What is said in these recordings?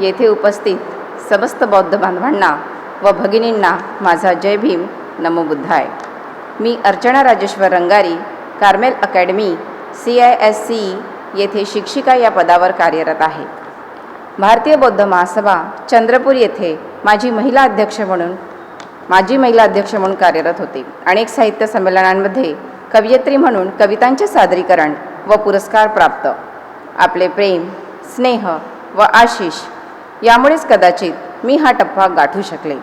येथे उपस्थित समस्त बौद्ध बांधवांना व भगिनींना माझा जय भीम. नमो बुद्धाय. मी Archana Rajeshwar Rangari Carmel academy C I S C येथे शिक्षिका या पदावर कार्यरत आहे. भारतीय बौद्ध महासभा चंद्रपूर येथे माझी महिला अध्यक्ष म्हणून माजी महिला अध्यक्ष म्हणून कार्यरत होते अनेक साहित्य संमेलनांमध्ये कवयित्री म्हणून कवितांचे सादरीकरण व पुरस्कार प्राप्त. आपले प्रेम स्नेह व आशिष यामुळेच कदाचित मी हा टप्पा गाठू शकले.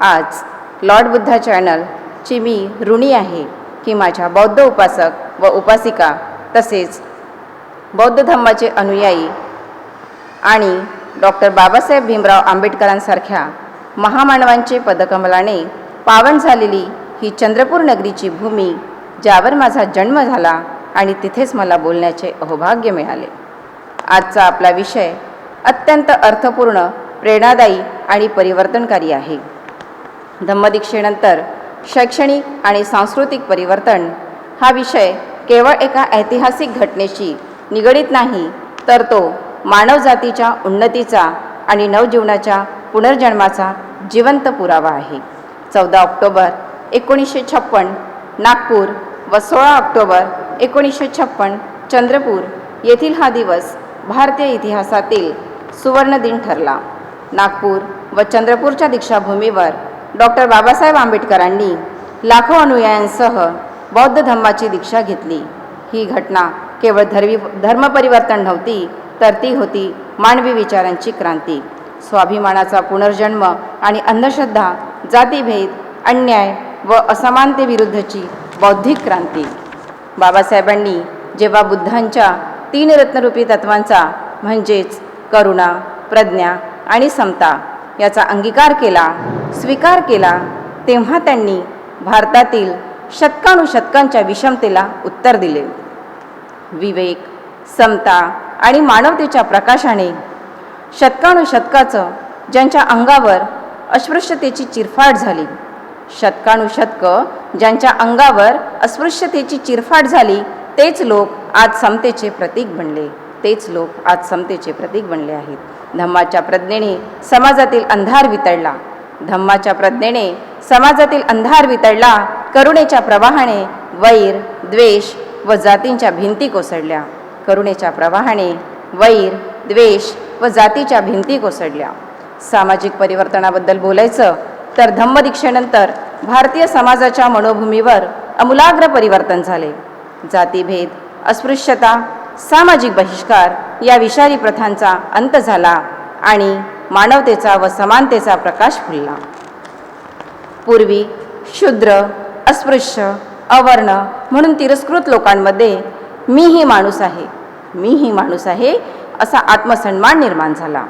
आज लॉर्ड बुद्धा चॅनलची मी ऋणी आहे की माझ्या बौद्ध उपासक व उपासिका तसेच बौद्ध धम्माचे अनुयायी आणि डॉक्टर बाबासाहेब भीमराव आंबेडकरांसारख्या महामानवांचे पदकमलाने पावन झालेली ही चंद्रपूर नगरीची भूमी ज्यावर माझा जन्म झाला आणि तिथेच मला बोलण्याचे अहोभाग्य मिळाले. आजचा आपला विषय अत्यंत अर्थपूर्ण प्रेरणादायी आणि परिवर्तनकारी आहे. धम्मदीक्षेनंतर शैक्षणिक आणि सांस्कृतिक परिवर्तन हा विषय केवळ एका ऐतिहासिक घटनेशी निगडीत नाही तर तो मानवजातीच्या उन्नतीचा आणि नवजीवनाच्या पुनर्जन्माचा जिवंत पुरावा आहे. चौदा ऑक्टोबर एकोणीसशे छप्पन नागपूर व सोळा ऑक्टोबर एकोणीसशे छप्पन चंद्रपूर येथील हा दिवस भारतीय इतिहासातील सुवर्ण दिन ठरला. नागपूर व चंद्रपूरच्या दीक्षाभूमीवर डॉक्टर बाबासाहेब आंबेडकरांनी लाखो अनुयायांसह बौद्ध धम्माची दीक्षा घेतली. ही घटना केवळ धर्मी धर्मपरिवर्तन नव्हती तर ती होती मानवी विचारांची क्रांती. स्वाभिमानाचा पुनर्जन्म आणि अंधश्रद्धा जातीभेद अन्याय व असमानतेविरुद्धची बौद्धिक क्रांती. बाबासाहेबांनी जेव्हा बुद्धांच्या तीन रत्नरूपी तत्वांचा म्हणजेच करुणा प्रज्ञा आणि समता याचा अंगीकार केला स्वीकार केला तेव्हा त्यांनी भारतातील शतकानुशतकांच्या विषमतेला उत्तर दिले. विवेक समता आणि मानवतेच्या प्रकाशाने शतकानुशतकाचं ज्यांच्या अंगावर अस्पृश्यतेची चिरफाट झाली शतकानुशतकं ज्यांच्या अंगावर अस्पृश्यतेची चिरफाट झाली तेच लोक आज समतेचे प्रतीक बनले. तेच लोक आज समतेचे प्रतीक बनले आहेत. धम्माच्या प्रज्ञेने समाजातील अंधार वितळला. धम्माच्या प्रज्ञेने समाजातील अंधार वितळला करुणेच्या प्रवाहाने वैर द्वेष व जातींच्या भिंती कोसळल्या. करुणेच्या प्रवाहाने वैर द्वेष व जातीच्या भिंती कोसळल्या. सामाजिक परिवर्तनाबद्दल बोलायचं तर धम्मदीक्षेनंतर भारतीय समाजाच्या मनोभूमीवर अमूलाग्र परिवर्तन झाले. जातीभेद अस्पृश्यता सामाजिक बहिष्कार या विषारी प्रथांचा अंत झाला आणि मानवतेचा व समानतेचा प्रकाश फुलला. पूर्वी शूद्र अस्पृश्य अवर्ण म्हणून तिरस्कृत लोकांमध्ये मीही माणूस आहे मी ही माणूस आहे असा आत्मसन्मान निर्माण झाला.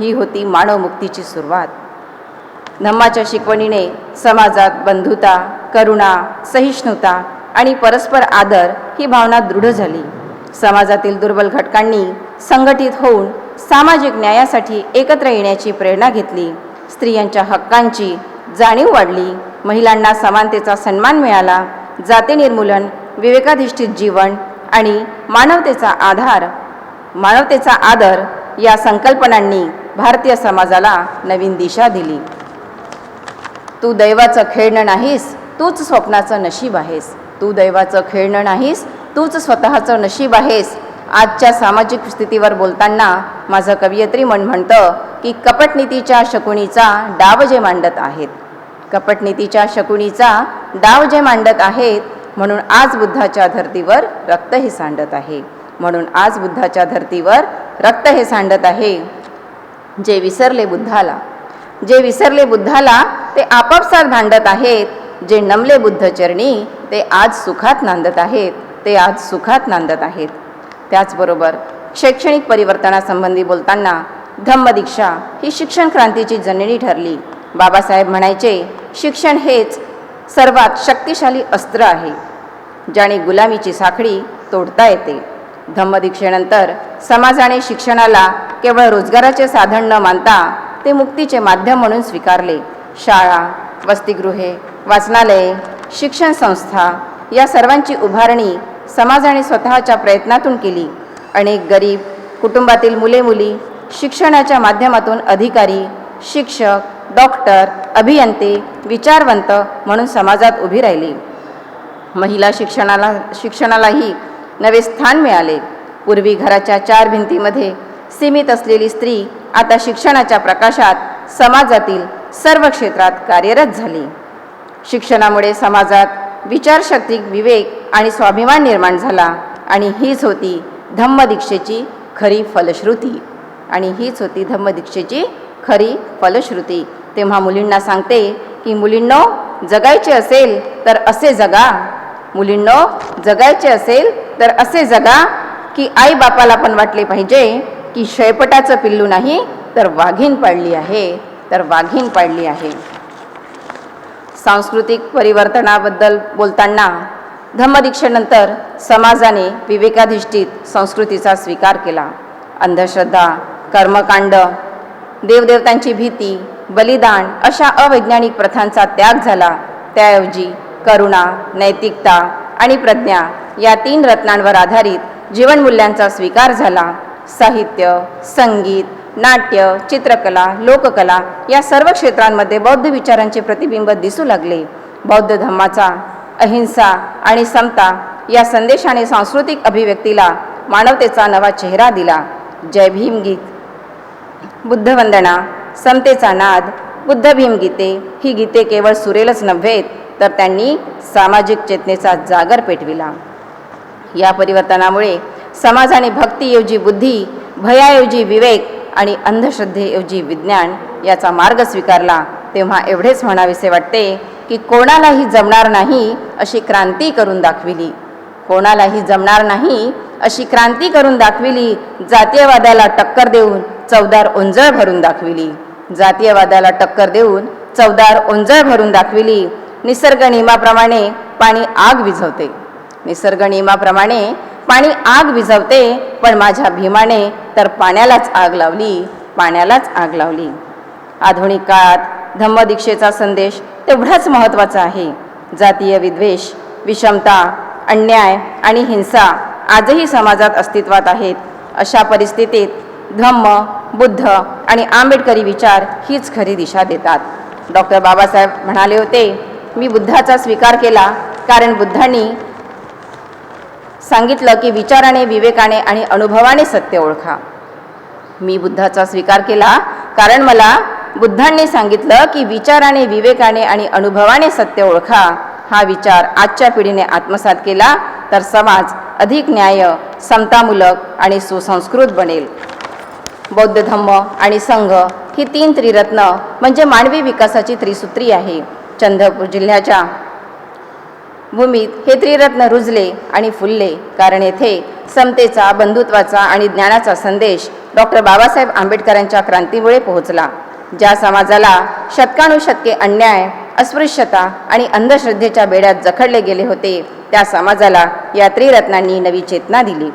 ही होती मानवमुक्तीची सुरुवात. धम्माच्या शिकवणीने समाजात बंधुता करुणा सहिष्णुता आणि परस्पर आदर ही भावना दृढ झाली. समाजातील दुर्बल घटकांनी संघटित होऊन सामाजिक न्यायासाठी एकत्र येण्याची प्रेरणा घेतली. स्त्रियांच्या हक्कांची जाणीव वाढली. महिलांना समानतेचा सन्मान मिळाला. जाती निर्मूलन विवेकाधिष्ठित जीवन आणि मानवतेचा आधार मानवतेचा आदर या संकल्पनांनी भारतीय समाजाला नवीन दिशा दिली. तू दैवाचं खेळणं नाहीस तूच स्वप्नाचं नशीब आहेस. तू दैवाचं खेळणं नाहीस तूच स्वतःचं नशीब आहेस. आजच्या सामाजिक स्थितीवर बोलताना माझं कवयित्री मन म्हणतं की कपटनीतीच्या शकुनीचा डाव जे मांडत आहेत. कपटनीतीच्या शकुनीचा डाव जे मांडत आहेत म्हणून आज बुद्धाच्या धर्तीवर रक्त हे सांडत आहे. म्हणून आज बुद्धाच्या धर्तीवर रक्त हे सांडत आहे. जे विसरले बुद्धाला जे विसरले बुद्धाला ते आपापसात भांडत आहेत. जे नमले बुद्धचरणी ते आज सुखात नांदत आहेत. ते आज सुखात नांदत आहेत. त्याचबरोबर शैक्षणिक परिवर्तनासंबंधी बोलताना धम्मदीक्षा ही शिक्षण क्रांतीची जननी ठरली. बाबासाहेब म्हणायचे शिक्षण हेच सर्वात शक्तिशाली अस्त्र आहे ज्याने गुलामीची साखळी तोडता येते. धम्मदीक्षेनंतर समाजाने शिक्षणाला केवळ रोजगाराचे साधन न मानता ते मुक्तीचे माध्यम म्हणून स्वीकारले. शाळा वसतिगृहे वाचनालये शिक्षण संस्था या सर्वांची उभारणी समाजाने स्वतःच्या प्रयत्नातून केली. अनेक गरीब कुटुंबातील मुले मुली शिक्षणाच्या माध्यमातून अधिकारी शिक्षक डॉक्टर अभियंते विचारवंत म्हणून समाजात उभी राहिली. महिला शिक्षणाला शिक्षणालाही नवे स्थान मिळाले. पूर्वी घराच्या चार भिंतीमध्ये सीमित असलेली स्त्री आता शिक्षणाच्या प्रकाशात समाजातील सर्व क्षेत्रात कार्यरत झाली. शिक्षणामुळे समाजात विचारशक्ती विवेक आणि स्वाभिमान निर्माण झाला आणि हीच होती धम्मदीक्षेची खरी फलश्रुती. आणि हीच होती धम्मदीक्षेची खरी फलश्रुती. तेव्हा मुलींना सांगते की मुलींनो जगायचे असेल तर असे जगा. मुलींनो जगायचे असेल तर असे जगा की आई बापाला पण वाटले पाहिजे की शयपटाचं पिल्लू नाही तर वाघीण पाडली आहे. तर वाघीण पाडली आहे. सांस्कृतिक परिवर्तनाबद्दल बोलताना धम्मदीक्षेनंतर समाजाने विवेकाधिष्ठित संस्कृतीचा स्वीकार केला. अंधश्रद्धा कर्मकांड देवदेवतांची भीती बलिदान अशा अवैज्ञानिक प्रथांचा त्याग झाला. त्याऐवजी करुणा नैतिकता आणि प्रज्ञा या तीन रत्नांवर आधारित जीवनमूल्यांचा स्वीकार झाला. साहित्य संगीत नाट्य चित्रकला लोककला या सर्व क्षेत्रांमध्ये बौद्ध विचारांचे प्रतिबिंब दिसू लागले. बौद्ध धम्माचा अहिंसा आणि समता या संदेशाने सांस्कृतिक अभिव्यक्तीला मानवतेचा नवा चेहरा दिला. जय भीम गीत. बुद्धवंदना समतेचा नाद बुद्ध भीम गीते. ही गीते केवळ सुरेलच नव्हेत तर त्यांनी सामाजिक चेतनेचा जागर पेटविला. या परिवर्तनामुळे समाजाने भक्तीऐवजी बुद्धी भयाऐवजी विवेक आणि अंधश्रद्धेऐवजी विज्ञान याचा मार्ग स्वीकारला तेव्हा एवढेच म्हणावेसे वाटते की कोणालाही जमणार नाही अशी क्रांती करून दाखविली. कोणालाही जमणार नाही अशी क्रांती करून दाखविली जातीयवादाला टक्कर देऊन चवदार ओंजळ भरून दाखविली. जातीयवादाला टक्कर देऊन चवदार ओंजळ भरून दाखविली. निसर्ग नियमाप्रमाणे पाणी आग विझवते. निसर्ग नियमाप्रमाणे पाणी आग विझवते पण माझ्या भीमाने तर पाण्यालाच आग लावली पाण्यालाच आग लावली. आधुनिक काळात धम्मदीक्षेचा संदेश तेवढाच महत्त्वाचा आहे. जातीय विद्वेष विषमता अन्याय आणि हिंसा आजही समाजात अस्तित्वात आहेत. अशा परिस्थितीत धम्म बुद्ध आणि आंबेडकरी विचार हीच खरी दिशा देतात. डॉक्टर बाबासाहेब म्हणाले होते मी बुद्धाचा स्वीकार केला कारण बुद्धांनी सांगितलं की विचाराने विवेकाने आणि अनुभवाने सत्य ओळखा. मी बुद्धाचा स्वीकार केला कारण मला बुद्धांनी सांगितलं की विचाराने विवेकाने आणि अनुभवाने सत्य ओळखा. हा विचार आजच्या पिढीने आत्मसात केला तर समाज अधिक न्याय समतामूलक आणि सुसंस्कृत बनेल. बौद्ध धम्म आणि संघ ही तीन त्रिरत्न म्हणजे मानवी विकासाची त्रिसूत्री आहे. चंद्रपूर जिल्ह्याच्या भूमीत हे त्रिरत्न रुजले आणि फुलले. कारण येथे समतेचा बंधुत्वाचा आणि ज्ञानाचा संदेश डॉक्टर बाबासाहेब आंबेडकरांच्या क्रांतीमुळे पोहोचला. ज्या समाजाला शतकानुशतके अन्याय अस्पृश्यता आणि अंधश्रद्धेच्या बेड्यात जखडले गेले होते त्या समाजाला या त्रिरत्नांनी नवी चेतना दिली.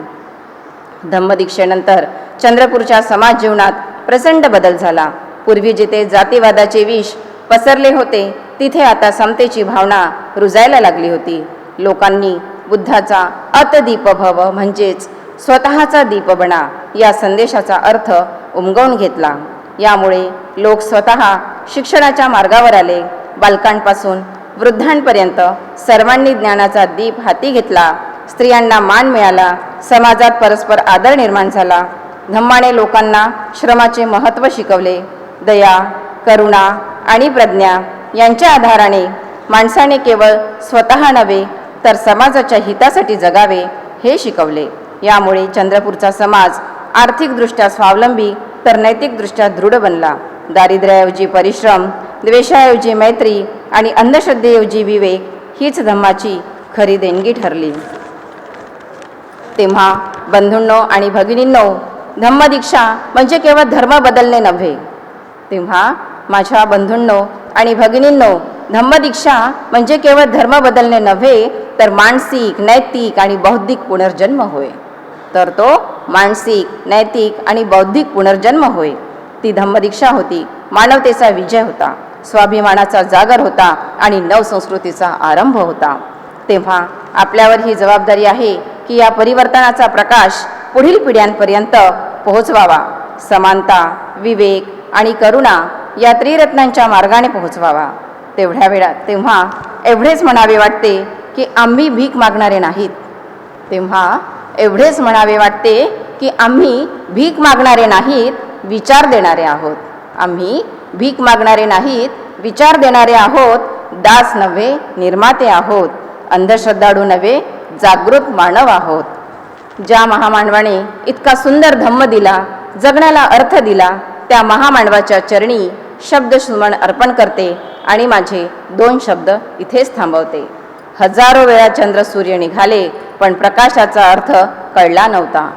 धम्मदीक्षेनंतर चंद्रपूरच्या समाज जीवनात प्रचंड बदल झाला. पूर्वी जिथे जातीवादाचे विष पसरले होते तिथे आता समतेची भावना रुजायला लागली होती. लोकांनी बुद्धाचा अतदीप भव म्हणजेच स्वतःचा दीप बना या संदेशाचा अर्थ उमगवून घेतला. यामुळे लोक स्वतः शिक्षणाच्या मार्गावर आले. बालकांपासून वृद्धांपर्यंत सर्वांनी ज्ञानाचा दीप हाती घेतला. स्त्रियांना मान मिळाला. समाजात परस्पर आदर निर्माण झाला. धम्माने लोकांना श्रमाचे महत्त्व शिकवले. दया करुणा आणि प्रज्ञा यांच्या आधाराने माणसाने केवळ स्वतः नव्हे तर समाजाच्या हितासाठी जगावे हे शिकवले. यामुळे चंद्रपूरचा समाज आर्थिकदृष्ट्या स्वावलंबी तर नैतिकदृष्ट्या दृढ बनला. दारिद्र्याऐवजी परिश्रम द्वेषाऐवजी मैत्री आणि अंधश्रद्धेऐवजी विवेक हीच धम्माची खरी देणगी ठरली. तेव्हा बंधूंनो आणि भगिनींनो धम्मदीक्षा म्हणजे केवळ धर्म बदलणे नव्हे. तेव्हा माझ्या बंधूंनो आणि भगिनींनो धम्मदीक्षा म्हणजे केवळ धर्म बदलणे नव्हे तर मानसिक नैतिक आणि बौद्धिक पुनर्जन्म होय. तर तो मानसिक नैतिक आणि बौद्धिक पुनर्जन्म होय. ती धम्मदीक्षा होती मानवतेचा विजय होता स्वाभिमानाचा जागर होता आणि नवसंस्कृतीचा आरंभ होता. तेव्हा आपल्यावर ही जबाबदारी आहे की या परिवर्तनाचा प्रकाश पुढील पिढ्यांपर्यंत पोहोचवावा. समानता विवेक आणि करुणा या त्रिरत्नांच्या मार्गाने पोहोचवावा. तेवढ्या वेळात तेव्हा एवढेच म्हणावे वाटते की आम्ही भीक मागणारे नाहीत. तेव्हा एवढेच म्हणावे वाटते की आम्ही भीक मागणारे नाहीत विचार देणारे आहोत. आम्ही भीक मागणारे नाहीत विचार देणारे आहोत दास नव्हे निर्माते आहोत अंधश्रद्धाळू नव्हे जागृत मानव आहोत. ज्या महामानवाने इतका सुंदर धम्म दिला जगण्याला अर्थ दिला त्या महामानवाच्या चरणी शब्दश्रुमण अर्पण करते आणि माझे दोन शब्द इथेच थांबवते. हजारो वेळा चंद्र सूर्य निघाले पण प्रकाशाचा अर्थ कळला नव्हता.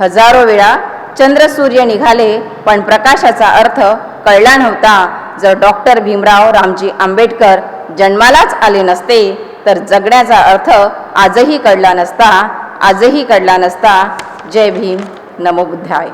हजारो वेळा चंद्र सूर्य निघाले पण प्रकाशाचा अर्थ कळला नव्हता. जर डॉक्टर भीमराव रामजी आंबेडकर जन्मालाच आले नसते तर जगण्याचा अर्थ आजही कळला नसता आजही कळला नसता. जय भीम नमोबुद्धाय